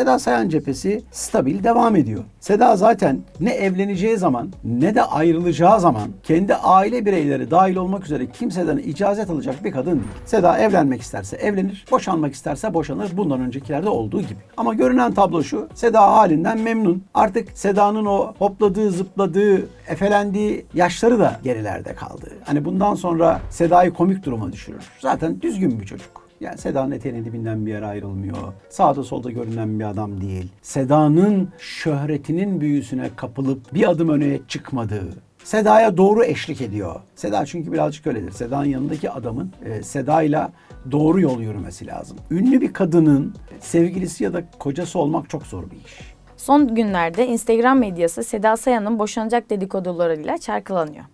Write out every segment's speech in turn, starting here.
Seda Sayan cephesi stabil devam ediyor. Seda zaten ne evleneceği zaman ne de ayrılacağı zaman kendi aile bireyleri dahil olmak üzere kimseden icazet alacak bir kadın değil. Seda evlenmek isterse evlenir, boşanmak isterse boşanır bundan öncekilerde olduğu gibi. Ama görünen tablo şu, Seda halinden memnun. Artık Seda'nın o hopladığı, zıpladığı, efelendiği yaşları da gerilerde kaldı. Hani bundan sonra Seda'yı komik duruma düşürür. Zaten düzgün bir çocuk. Yani Seda'nın eteğinin dibinden bir yere ayrılmıyor. Sağda solda görünen bir adam değil. Seda'nın şöhretinin büyüsüne kapılıp bir adım öne çıkmadığı, Seda'ya doğru eşlik ediyor. Seda çünkü birazcık öyledir. Seda'nın yanındaki adamın e, Seda'yla doğru yol yürümesi lazım. Ünlü bir kadının sevgilisi ya da kocası olmak çok zor bir iş. Son günlerde Instagram medyası Seda Sayan'ın boşanacak dedikodularıyla çarkılanıyor.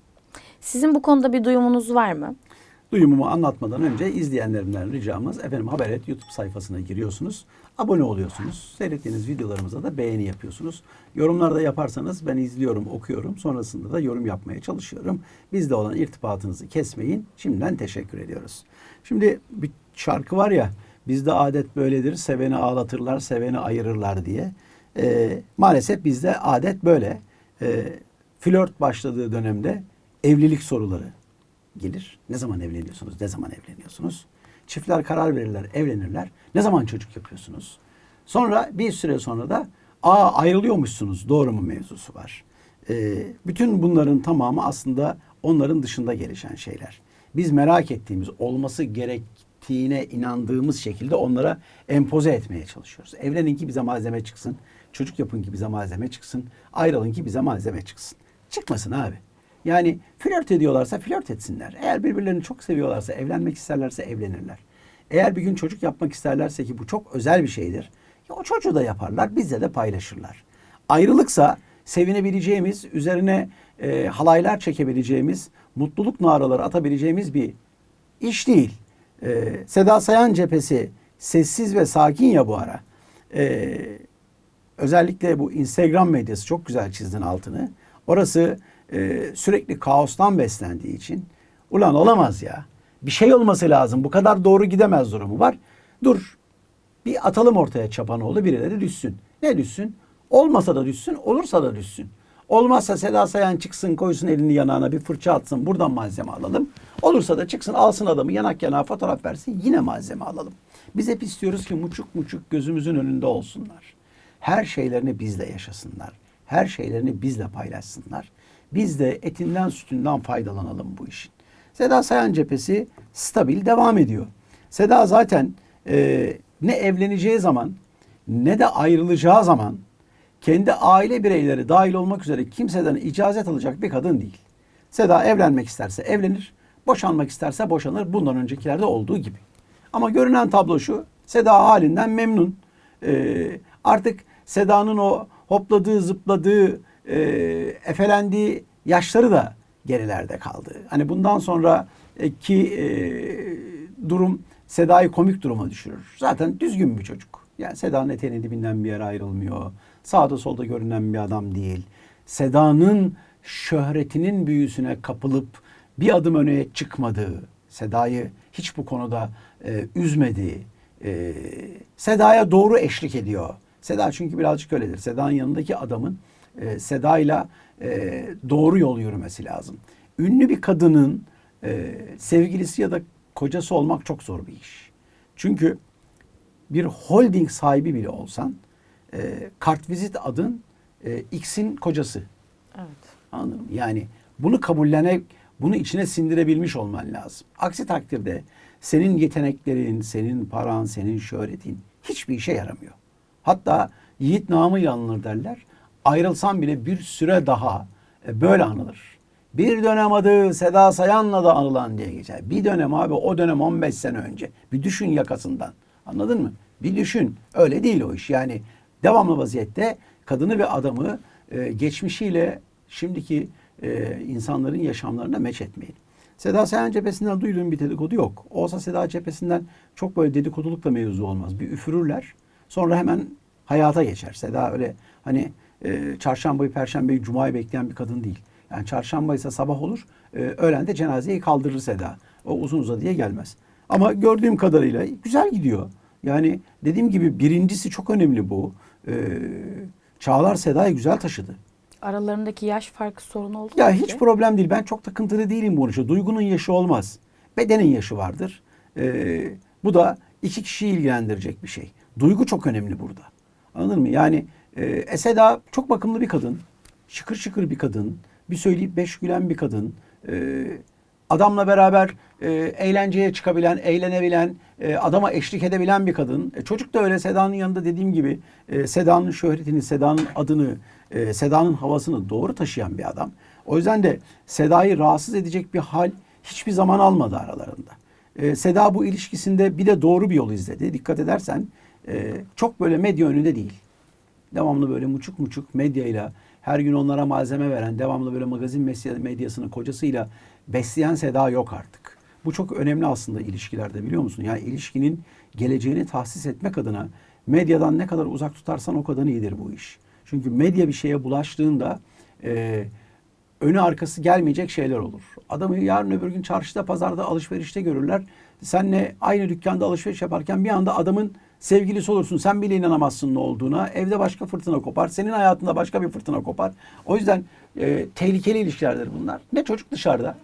Sizin bu konuda bir duyumunuz var mı? Duyumumu anlatmadan önce izleyenlerimden ricamız efendim Haberet YouTube sayfasına giriyorsunuz. Abone oluyorsunuz. Seyrettiğiniz videolarımıza da beğeni yapıyorsunuz. Yorumlarda yaparsanız ben izliyorum, okuyorum. Sonrasında da yorum yapmaya çalışıyorum. Bizde olan irtibatınızı kesmeyin. Şimdiden teşekkür ediyoruz. Şimdi bir şarkı var ya bizde adet böyledir. Seveni ağlatırlar, seveni ayırırlar diye. Ee, maalesef bizde adet böyle. Ee, flört başladığı dönemde evlilik soruları gelir. Ne zaman evleniyorsunuz? Ne zaman evleniyorsunuz? Çiftler karar verirler, evlenirler. Ne zaman çocuk yapıyorsunuz? Sonra bir süre sonra da aa ayrılıyormuşsunuz doğru mu mevzusu var. Ee, bütün bunların tamamı aslında onların dışında gelişen şeyler. Biz merak ettiğimiz, olması gerektiğine inandığımız şekilde onlara empoze etmeye çalışıyoruz. Evlenin ki bize malzeme çıksın, çocuk yapın ki bize malzeme çıksın, ayrılın ki bize malzeme çıksın. Çıkmasın abi. Yani flört ediyorlarsa flört etsinler. Eğer birbirlerini çok seviyorlarsa, evlenmek isterlerse evlenirler. Eğer bir gün çocuk yapmak isterlerse ki bu çok özel bir şeydir. ya o çocuğu da yaparlar, bizle de paylaşırlar. Ayrılıksa sevinebileceğimiz, üzerine e, halaylar çekebileceğimiz, mutluluk naraları atabileceğimiz bir iş değil. E, Seda Sayan cephesi sessiz ve sakin ya bu ara. E, özellikle bu Instagram medyası çok güzel çizdin altını. Orası e, sürekli kaostan beslendiği için ulan olamaz ya. Bir şey olması lazım. Bu kadar doğru gidemez durumu var. Dur. Bir atalım ortaya çapanoğlu birileri düşsün. Ne düşsün? Olmasa da düşsün, olursa da düşsün. Olmazsa Seda Sayan çıksın koysun elini yanağına bir fırça atsın buradan malzeme alalım. Olursa da çıksın alsın adamı yanak yanağa fotoğraf versin yine malzeme alalım. Biz hep istiyoruz ki muçuk muçuk gözümüzün önünde olsunlar. Her şeylerini bizle yaşasınlar. Her şeylerini bizle paylaşsınlar. Biz de etinden sütünden faydalanalım bu işin. Seda Sayan cephesi stabil devam ediyor. Seda zaten e, ne evleneceği zaman ne de ayrılacağı zaman kendi aile bireyleri dahil olmak üzere kimseden icazet alacak bir kadın değil. Seda evlenmek isterse evlenir, boşanmak isterse boşanır bundan öncekilerde olduğu gibi. Ama görünen tablo şu, Seda halinden memnun. Ee, artık Seda'nın o hopladığı, zıpladığı, e, efelendiği yaşları da gerilerde kaldı. Hani bundan sonra e, ki e, durum Seda'yı komik duruma düşürür. Zaten düzgün bir çocuk. Yani Seda'nın eteğinin dibinden bir yere ayrılmıyor. Sağda solda görünen bir adam değil. Seda'nın şöhretinin büyüsüne kapılıp bir adım öne çıkmadığı, Seda'yı hiç bu konuda e, üzmediği, e, Seda'ya doğru eşlik ediyor. Seda çünkü birazcık öyledir. Seda'nın yanındaki adamın e, Seda'yla e, doğru yol yürümesi lazım. Ünlü bir kadının e, sevgilisi ya da kocası olmak çok zor bir iş. Çünkü bir holding sahibi bile olsan e, kartvizit adın e, X'in kocası. Evet. Anladın mı? Yani bunu kabullenerek bunu içine sindirebilmiş olman lazım. Aksi takdirde senin yeteneklerin, senin paran, senin şöhretin hiçbir işe yaramıyor. Hatta yiğit namıyla anılır derler. Ayrılsan bile bir süre daha e, böyle anılır. Bir dönem adı Seda Sayan'la da anılan diye geçer. Bir dönem abi o dönem 15 sene önce. Bir düşün yakasından. Anladın mı? Bir düşün. Öyle değil o iş. Yani devamlı vaziyette kadını ve adamı e, geçmişiyle şimdiki e, insanların yaşamlarına meç etmeyin. Seda Sayan cephesinden duyduğum bir dedikodu yok. Olsa Seda cephesinden çok böyle dedikodulukla mevzu olmaz. Bir üfürürler. Sonra hemen hayata geçer. Seda öyle hani e, çarşambayı, perşembeyi, cumayı bekleyen bir kadın değil. Yani çarşamba ise sabah olur. E, öğlen de cenazeyi kaldırır Seda. O uzun uzadıya gelmez. Ama gördüğüm kadarıyla güzel gidiyor. Yani dediğim gibi birincisi çok önemli bu. Ee, Çağlar Seda'yı güzel taşıdı. Aralarındaki yaş farkı sorun oldu mu Ya hiç problem değil. Ben çok takıntılı değilim bu işe. Duygunun yaşı olmaz. Bedenin yaşı vardır. Ee, bu da iki kişiyi ilgilendirecek bir şey. Duygu çok önemli burada. Anladın mı? Yani e, Eseda çok bakımlı bir kadın. Şıkır şıkır bir kadın. Bir söyleyip beş gülen bir kadın. Ee, adamla beraber e, eğlenceye çıkabilen, eğlenebilen, e, adama eşlik edebilen bir kadın. E, çocuk da öyle Seda'nın yanında dediğim gibi e, Seda'nın şöhretini, Seda'nın adını, e, Seda'nın havasını doğru taşıyan bir adam. O yüzden de Seda'yı rahatsız edecek bir hal hiçbir zaman almadı aralarında. E, Seda bu ilişkisinde bir de doğru bir yol izledi. Dikkat edersen e, çok böyle medya önünde değil. Devamlı böyle muçuk muçuk medyayla her gün onlara malzeme veren, devamlı böyle magazin medyasını kocasıyla besleyen Seda yok artık. Bu çok önemli aslında ilişkilerde biliyor musun? Yani ilişkinin geleceğini tahsis etmek adına medyadan ne kadar uzak tutarsan o kadar iyidir bu iş. Çünkü medya bir şeye bulaştığında e, önü arkası gelmeyecek şeyler olur. Adamı yarın öbür gün çarşıda, pazarda, alışverişte görürler. Senle aynı dükkanda alışveriş yaparken bir anda adamın sevgilisi olursun. Sen bile inanamazsın ne olduğuna. Evde başka fırtına kopar. Senin hayatında başka bir fırtına kopar. O yüzden e, tehlikeli ilişkilerdir bunlar. Ne çocuk dışarıda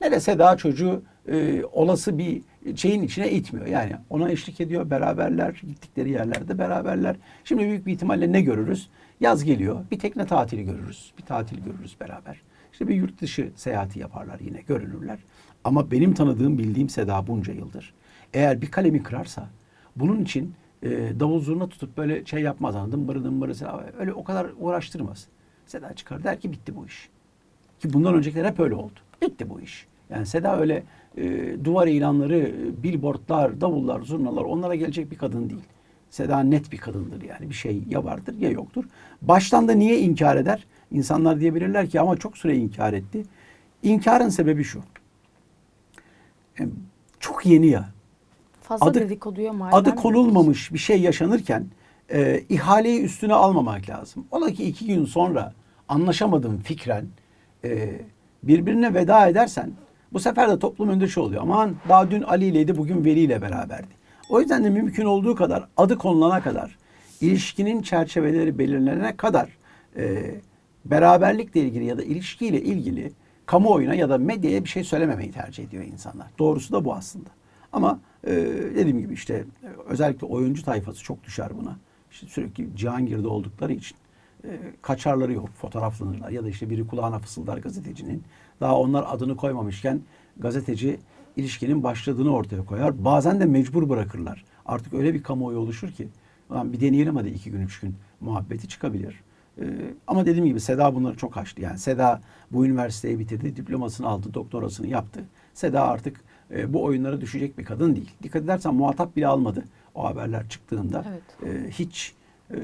ne de Seda çocuğu e, olası bir şeyin içine itmiyor. Yani ona eşlik ediyor, beraberler, gittikleri yerlerde beraberler. Şimdi büyük bir ihtimalle ne görürüz? Yaz geliyor, bir tekne tatili görürüz, bir tatil görürüz beraber. İşte bir yurt dışı seyahati yaparlar yine, görünürler. Ama benim tanıdığım, bildiğim Seda bunca yıldır. Eğer bir kalemi kırarsa, bunun için e, davul zurna tutup böyle şey yapmaz. Hani dımbırı dımbırı öyle o kadar uğraştırmaz. Seda çıkar der ki bitti bu iş. Ki bundan öncekiler hep öyle oldu. Bitti bu iş. Yani Seda öyle e, duvar ilanları, e, billboardlar, davullar, zurnalar onlara gelecek bir kadın değil. Seda net bir kadındır yani. Bir şey ya vardır ya yoktur. Baştan da niye inkar eder? İnsanlar diyebilirler ki ama çok süre inkar etti. İnkarın sebebi şu. E, çok yeni ya. Fazla adı- dedikoduya mal Adı konulmamış bir şey yaşanırken e, ihaleyi üstüne almamak lazım. Ola ki iki gün sonra anlaşamadığın fikren e, birbirine veda edersen bu sefer de toplum önünde şey oluyor. Aman daha dün Ali ileydi bugün Veli ile beraberdi. O yüzden de mümkün olduğu kadar adı konulana kadar ilişkinin çerçeveleri belirlenene kadar e, beraberlikle ilgili ya da ilişkiyle ilgili kamuoyuna ya da medyaya bir şey söylememeyi tercih ediyor insanlar. Doğrusu da bu aslında. Ama e, dediğim gibi işte e, özellikle oyuncu tayfası çok düşer buna. İşte sürekli Cihangir'de oldukları için e, kaçarları yok, fotoğraflanırlar ya da işte biri kulağına fısıldar gazetecinin. Daha onlar adını koymamışken gazeteci ilişkinin başladığını ortaya koyar. Bazen de mecbur bırakırlar. Artık öyle bir kamuoyu oluşur ki "Ulan bir deneyelim hadi iki gün üç gün muhabbeti çıkabilir. Ee, ama dediğim gibi Seda bunları çok aştı. Yani Seda bu üniversiteyi bitirdi, diplomasını aldı, doktorasını yaptı. Seda artık e, bu oyunlara düşecek bir kadın değil. Dikkat edersen muhatap bile almadı o haberler çıktığında. Evet. E, hiç e,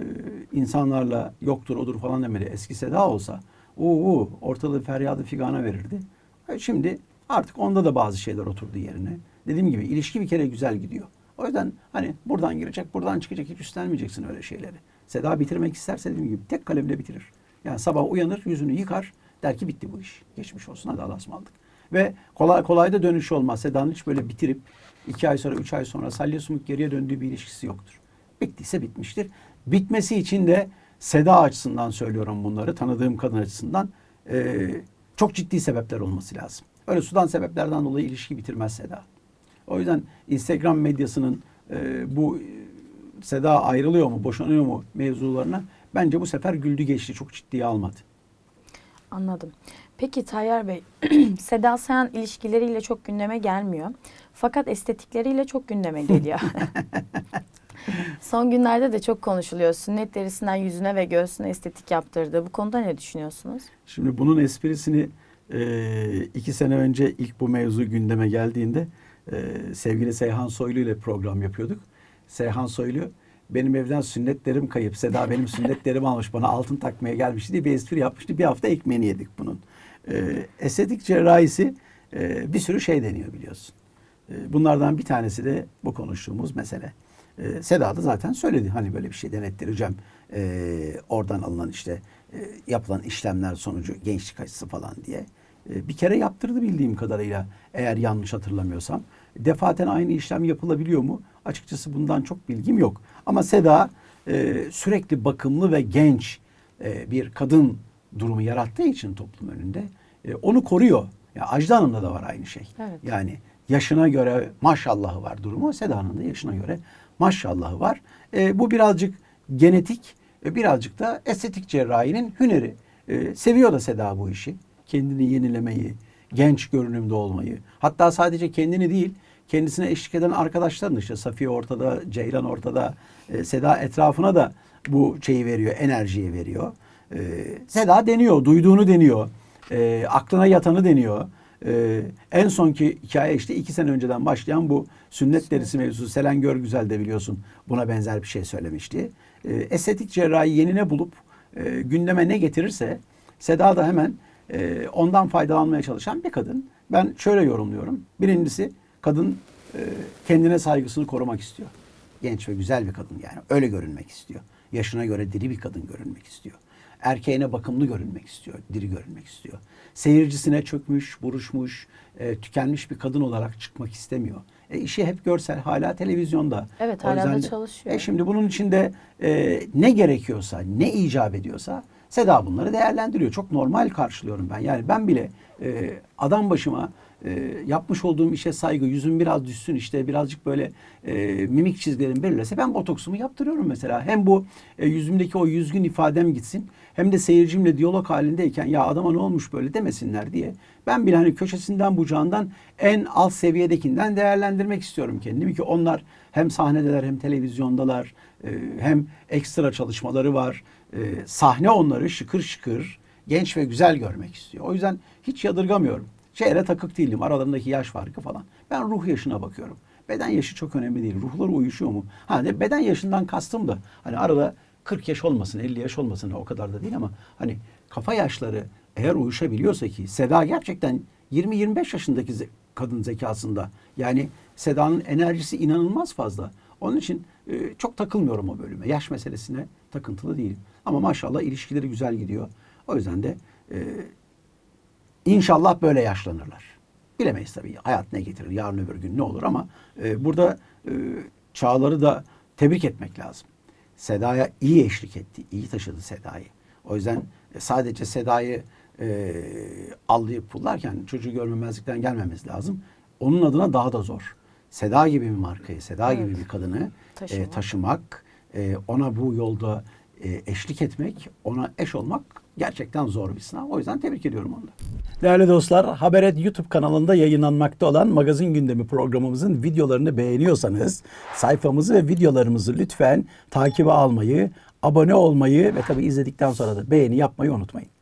insanlarla yoktur odur falan demedi. Eski Seda olsa uuu ortalığı feryadı figana verirdi. E, şimdi artık onda da bazı şeyler oturdu yerine. Dediğim gibi ilişki bir kere güzel gidiyor. O yüzden hani buradan girecek, buradan çıkacak hiç üstlenmeyeceksin öyle şeyleri. Seda bitirmek isterse dediğim gibi tek kalemle bitirir. Yani sabah uyanır, yüzünü yıkar, der ki bitti bu iş. Geçmiş olsun hadi Allah'a ısmarladık. Ve kolay kolay da dönüş olmaz. Seda'nın hiç böyle bitirip iki ay sonra, üç ay sonra salya sumuk geriye döndüğü bir ilişkisi yoktur. Bittiyse bitmiştir. Bitmesi için de Seda açısından söylüyorum bunları, tanıdığım kadın açısından eee, çok ciddi sebepler olması lazım. Öyle sudan sebeplerden dolayı ilişki bitirmez Seda. O yüzden Instagram medyasının eee, bu Seda ayrılıyor mu, boşanıyor mu mevzularına bence bu sefer güldü geçti. Çok ciddiye almadı. Anladım. Peki Tayyar Bey, Seda Sayan ilişkileriyle çok gündeme gelmiyor. Fakat estetikleriyle çok gündeme geliyor. Son günlerde de çok konuşuluyor. Sünnet derisinden yüzüne ve göğsüne estetik yaptırdı. Bu konuda ne düşünüyorsunuz? Şimdi bunun esprisini e, iki sene önce ilk bu mevzu gündeme geldiğinde e, sevgili Seyhan Soylu ile program yapıyorduk. Seyhan Soylu benim evden sünnetlerim kayıp. Seda benim sünnetlerimi almış bana altın takmaya gelmişti diye bir espri yapmıştı. Bir hafta ekmeğini yedik bunun. E, estetik cerrahisi e, bir sürü şey deniyor biliyorsun. E, bunlardan bir tanesi de bu konuştuğumuz mesele. E, Seda da zaten söyledi hani böyle bir şey denettireceğim. E, oradan alınan işte e, yapılan işlemler sonucu gençlik açısı falan diye. E, bir kere yaptırdı bildiğim kadarıyla eğer yanlış hatırlamıyorsam. Defaten aynı işlem yapılabiliyor mu? Açıkçası bundan çok bilgim yok. Ama Seda e, sürekli bakımlı ve genç e, bir kadın durumu yarattığı için toplum önünde e, onu koruyor. Ya Ajda Hanım'da da var aynı şey. Evet. Yani yaşına göre maşallahı var durumu. Seda'nın da yaşına göre maşallahı var. E, bu birazcık genetik, e, birazcık da estetik cerrahinin hüneri. E, seviyor da Seda bu işi. Kendini yenilemeyi, genç görünümde olmayı. Hatta sadece kendini değil, kendisine eşlik eden arkadaşların işte Safiye ortada, Ceylan ortada, e, Seda etrafına da bu şeyi veriyor, enerjiyi veriyor. E, Seda deniyor, duyduğunu deniyor, e, aklına yatanı deniyor. Ee, en sonki hikaye işte iki sene önceden başlayan bu sünnet derisi mevzusu. Selen Görgüzel de biliyorsun buna benzer bir şey söylemişti. Ee, estetik cerrahi yenine bulup e, gündeme ne getirirse Seda da hemen e, ondan faydalanmaya çalışan bir kadın. Ben şöyle yorumluyorum. Birincisi kadın e, kendine saygısını korumak istiyor. Genç ve güzel bir kadın yani. Öyle görünmek istiyor. Yaşına göre diri bir kadın görünmek istiyor. Erkeğine bakımlı görünmek istiyor, diri görünmek istiyor. Seyircisine çökmüş, buruşmuş, e, tükenmiş bir kadın olarak çıkmak istemiyor. E, işi hep görsel, hala televizyonda. Evet, hala da çalışıyor. E, şimdi bunun içinde e, ne gerekiyorsa, ne icap ediyorsa Seda bunları değerlendiriyor. Çok normal karşılıyorum ben. Yani ben bile e, adam başıma e, yapmış olduğum işe saygı, yüzüm biraz düşsün işte birazcık böyle e, mimik çizgilerim belirlese ben botoksumu yaptırıyorum mesela. Hem bu e, yüzümdeki o yüzgün ifadem gitsin hem de seyircimle diyalog halindeyken ya adama ne olmuş böyle demesinler diye ben bile hani köşesinden bucağından en alt seviyedekinden değerlendirmek istiyorum kendimi ki onlar hem sahnedeler hem televizyondalar e, hem ekstra çalışmaları var. E, sahne onları şıkır şıkır genç ve güzel görmek istiyor. O yüzden hiç yadırgamıyorum. Şehre takık değilim. Aralarındaki yaş farkı falan. Ben ruh yaşına bakıyorum. Beden yaşı çok önemli değil. Ruhlar uyuşuyor mu? Ha de beden yaşından kastım da hani arada 40 yaş olmasın, 50 yaş olmasın o kadar da değil ama hani kafa yaşları eğer uyuşabiliyorsa ki Seda gerçekten 20-25 yaşındaki ze- kadın zekasında. Yani Seda'nın enerjisi inanılmaz fazla. Onun için e, çok takılmıyorum o bölüme. Yaş meselesine takıntılı değilim. Ama maşallah ilişkileri güzel gidiyor. O yüzden de e, İnşallah böyle yaşlanırlar. Bilemeyiz tabii hayat ne getirir, yarın öbür gün ne olur ama e, burada e, Çağlar'ı da tebrik etmek lazım. Seda'ya iyi eşlik etti, iyi taşıdı Seda'yı. O yüzden e, sadece Seda'yı e, allayıp pullarken çocuğu görmemezlikten gelmemiz lazım. Onun adına daha da zor. Seda gibi bir markayı, Seda Evet. gibi bir kadını Taşımak. e, taşımak, e, ona bu yolda e, eşlik etmek, ona eş olmak gerçekten zor bir sınav. O yüzden tebrik ediyorum onu da. Değerli dostlar, Haberet YouTube kanalında yayınlanmakta olan Magazin Gündemi programımızın videolarını beğeniyorsanız sayfamızı ve videolarımızı lütfen takibe almayı, abone olmayı ve tabii izledikten sonra da beğeni yapmayı unutmayın.